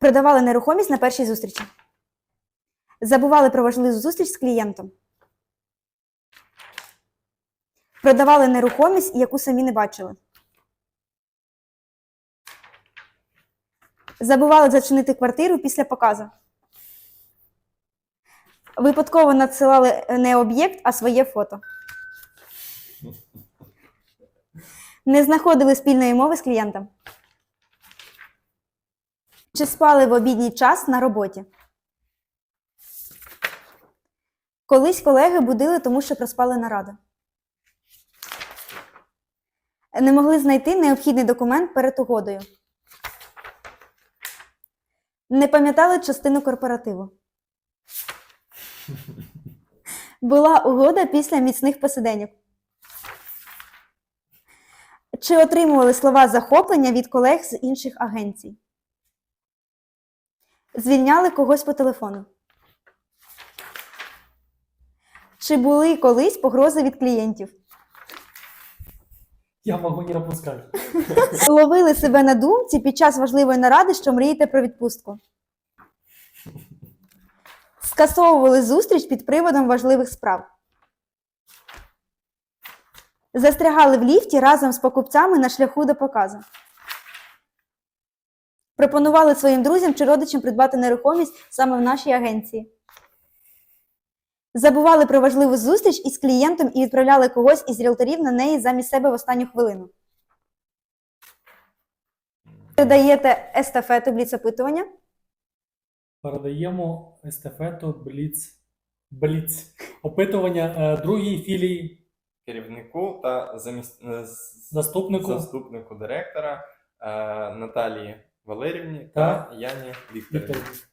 Продавали нерухомість на першій зустрічі. Забували про важливу зустріч з клієнтом. Продавали нерухомість, яку самі не бачили. Забували зачинити квартиру після показу. Випадково надсилали не об'єкт, а своє фото. Не знаходили спільної мови з клієнтом. Чи спали в обідній час на роботі? Колись колеги будили, тому що проспали нараду. Не могли знайти необхідний документ перед угодою. Не пам'ятали частину корпоративу. Була угода після міцних посиденьок. Чи отримували слова захоплення від колег з інших агенцій? Звільняли когось по телефону. Чи були колись погрози від клієнтів? Я могу не пропускать. Ловили себе на думці під час важливої наради, що мрієте про відпустку. Скасовували зустріч під приводом важливих справ. Застрягали в ліфті разом з покупцями на шляху до показу. Пропонували своїм друзям чи родичам придбати нерухомість саме в нашій агенції. Забували про важливу зустріч із клієнтом і відправляли когось із ріелторів на неї замість себе в останню хвилину. Передаєте естафету бліц-опитування. Передаємо естафету Бліц. Бліц. Опитування е, другій філії керівнику та заміс... е, заступнику. заступнику директора е, Наталії Валерівні Та та Яні Вікторівні. Вікторівні.